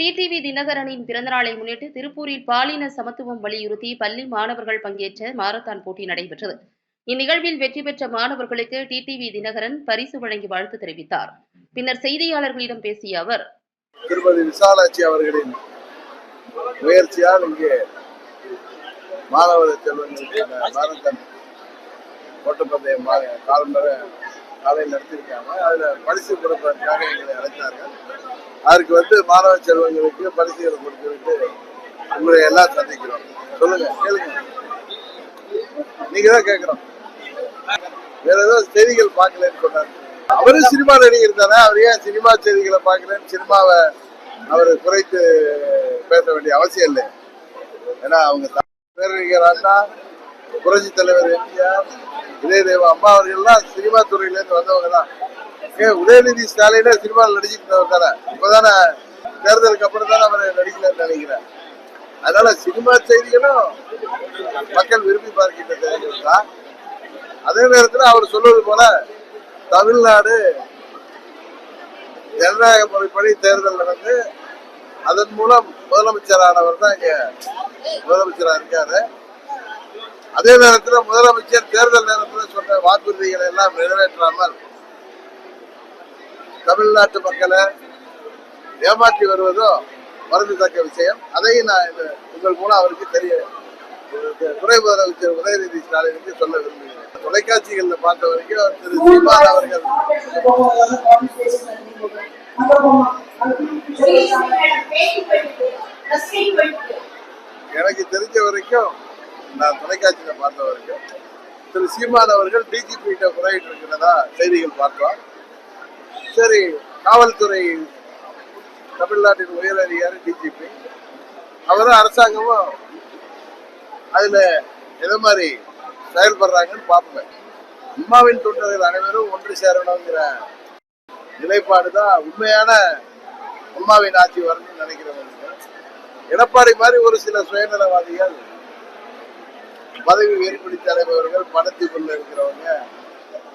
TTV தினகரனின் பிறந்தநாளை முன்னிட்டு திருப்பூரில் பாலின சமத்துவம் வலியுறுத்தி பள்ளி மாணவர்கள் பங்கேற்ற மாரத்தான் போட்டி நடைபெற்றது. இந்நிகழ்வில் வெற்றி பெற்ற மாணவர்களுக்கு டிடிவி தினகரன் பரிசு வழங்கி வாழ்த்து தெரிவித்தார். பின்னர் செய்தியாளர்களிடம் பேசிய அவர் திருமதி விசாலாட்சி அவர்களின் முயற்சியால் இங்கே மாணவர் செல்வங்களுக்கான மாரத்தான் ஓட்டப்பந்தயம் காலம்பர காலையில் நடத்தியிருக்காங்க. அதில் பரிசு கொடுப்பதற்காக எங்களை அழைத்தார்கள். அதற்கு வந்து மாணவ செல்வங்களுக்கு பரிசுகளை கொடுத்துவிட்டு உங்களை எல்லாம் சந்திக்கிறோம். சொல்லுங்க கேளுங்க. நீங்க தான் கேட்கிறோம். வேற ஏதோ செய்திகள் பார்க்கலன்னு சொன்னார். அவரும் சினிமா நடிகர் தானே அவர் ஏன் சினிமா செய்திகளை பார்க்கலன்னு சினிமாவை அவர் குறைத்து பேச வேண்டிய அவசியம் இல்லை. ஏன்னா அவங்க பேரறிஞர் அண்ணா புரட்சி தலைவர் எம்ஜிஆர் இதயதேவ அம்மா அவர்கள்லாம் சினிமா துறையிலேருந்து வந்த உதயநிதி ஸ்டாலினே சினிமாவில் நடிச்சிருந்தவர் இருக்காரு இப்போதானே தேர்தலுக்கு அப்புறம் தானே அவர் நடிக்கலன்னு நினைக்கிறேன். அதனால சினிமா செய்திகளும் மக்கள் விரும்பி பார்க்கின்ற செய்திகள் தான். அதே நேரத்தில் அவர் சொல்வது போல தமிழ்நாடு ஜனநாயக முறைப்படி தேர்தல் நடந்து அதன் மூலம் முதலமைச்சரானவர் தான் இங்க முதலமைச்சரா இருக்காரு. அதே நேரத்தில் முதலமைச்சர் தேர்தல் நேரத்தில் சொன்ன வாக்குறுதிகளை எல்லாம் நிறைவேற்றாமல் தமிழ்நாட்டு மக்களை ஏமாற்றி வருவதும் வருந்தத்தக்க விஷயம். அதையும் நான் உங்கள் மூலம் அவருக்கு தெரிய துணை முதலமைச்சர் உதயநிதி ஸ்டாலினுக்கு சொல்ல விரும்புகிறேன். தொலைக்காட்சிகளில் பார்த்த வரைக்கும் திரு சீமான் அவர்கள் எனக்கு தெரிஞ்ச வரைக்கும் நான் தொலைக்காட்சியில பார்த்த வரைக்கும் திரு சீமான் அவர்கள் டிஜிபி கிட்ட முறையிட்டு இருக்கிறதா செய்திகள் பார்த்தோம் சரி காவல்துறை தமிழ்நாட்டின் உயர் அதிகாரி டிஜிபி அவரும் அரசாங்கமும் அதுல எது மாதிரி செயல்படுறாங்கன்னு பார்ப்பேன் அம்மாவின் தொண்டர்கள் அனைவரும் ஒன்று சேரணுங்கிற நிலைப்பாடு தான் உண்மையான அம்மாவின் ஆட்சி வரணும்னு நினைக்கிறவங்க. எடப்பாடி மாதிரி ஒரு சில சுயநலவாதிகள் பதவி வேறுபடி தலைவர்கள் பணத்திற்குள்ள இருக்கிறவங்க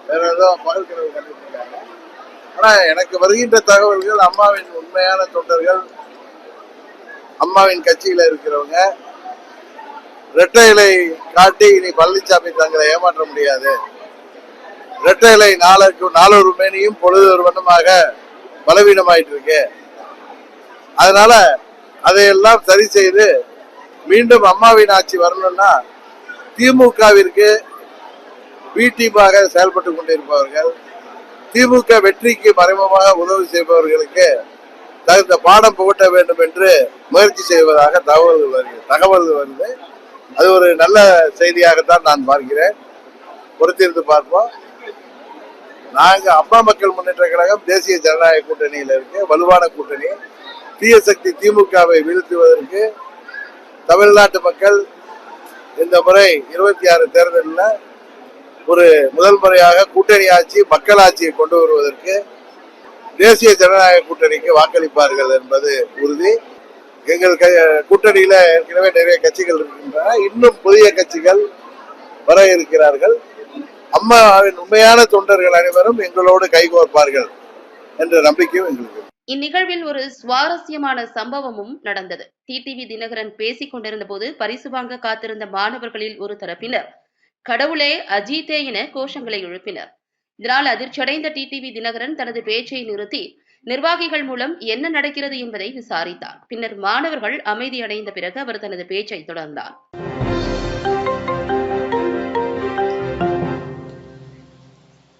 வேற ஏதோ பகல் கண்டுபிடிக்கிறாங்க. கண்டுட்டு ஆனா எனக்கு வருகின்ற தகவல்கள் அம்மாவின் உண்மையான தொண்டர்கள் அம்மாவின் கட்சியில இருக்கிறவங்க இரட்டை இலை காட்டி இனி பழனிசாமி தங்களை ஏமாற்ற முடியாது. இரட்டை இலை நாளுக்கு நாலொரு மேனியும் பொழுது ஒரு வண்ணமாக பலவீனமாயிட்டு இருக்கு. அதனால அதையெல்லாம் சரி செய்து மீண்டும் அம்மாவின் ஆட்சி வரணும்னா திமுகவிற்கு பிடிமாக செயல்பட்டு கொண்டிருப்பவர்கள் திமுக வெற்றிக்கு மறைமுகமாக உதவி செய்பவர்களுக்கு தகுந்த பாடம் புகட்ட வேண்டும் என்று முயற்சி செய்வதாக தகவல்கள் வருகிறது தகவல்கள் வருது. அது ஒரு நல்ல செய்தியாகத்தான் நான் பார்க்கிறேன். பொறுத்திருந்து பார்ப்போம். நாங்க அம்மா மக்கள் முன்னேற்ற கழகம் தேசிய ஜனநாயக கூட்டணியில் இருக்கு. வலுவான கூட்டணி. தீய சக்தி திமுகவை வீழ்த்துவதற்கு தமிழ்நாட்டு மக்கள் இந்த முறை இருபத்தி ஆறு தேர்தலில் ஒரு முதல் முறையாக கூட்டணி ஆட்சி மக்கள் ஆட்சியை கொண்டு வருவதற்கு தேசிய ஜனநாயக கூட்டணிக்கு வாக்களிப்பார்கள் என்பது உறுதி. எங்கள் கூட்டணியில ஏற்கனவே நிறைய கட்சிகள் இருக்கின்றன. இன்னும் புதிய கட்சிகள் வர இருக்கிறார்கள். அம்மாவின் உண்மையான தொண்டர்கள் அனைவரும் எங்களோடு கைகோர்ப்பார்கள் என்ற நம்பிக்கையும் எங்களுக்கு. இந்நிகழ்வில் ஒரு சுவாரஸ்யமான சம்பவமும் நடந்தது. டிடிவி தினகரன் பேசிக் கொண்டிருந்த போது பரிசு வாங்க காத்திருந்த மாணவர்களில் ஒரு தரப்பினர் கடவுளே அஜித்தே என கோஷங்களை எழுப்பினர். இதனால் அதிர்ச்சியடைந்த டிடிவி தினகரன் தனது பேச்சை நிறுத்தி நிர்வாகிகள் மூலம் என்ன நடக்கிறது என்பதை விசாரித்தார். பின்னர் மாணவர்கள் அமைதியடைந்த பிறகு அவர் தனது பேச்சை தொடர்ந்தார்.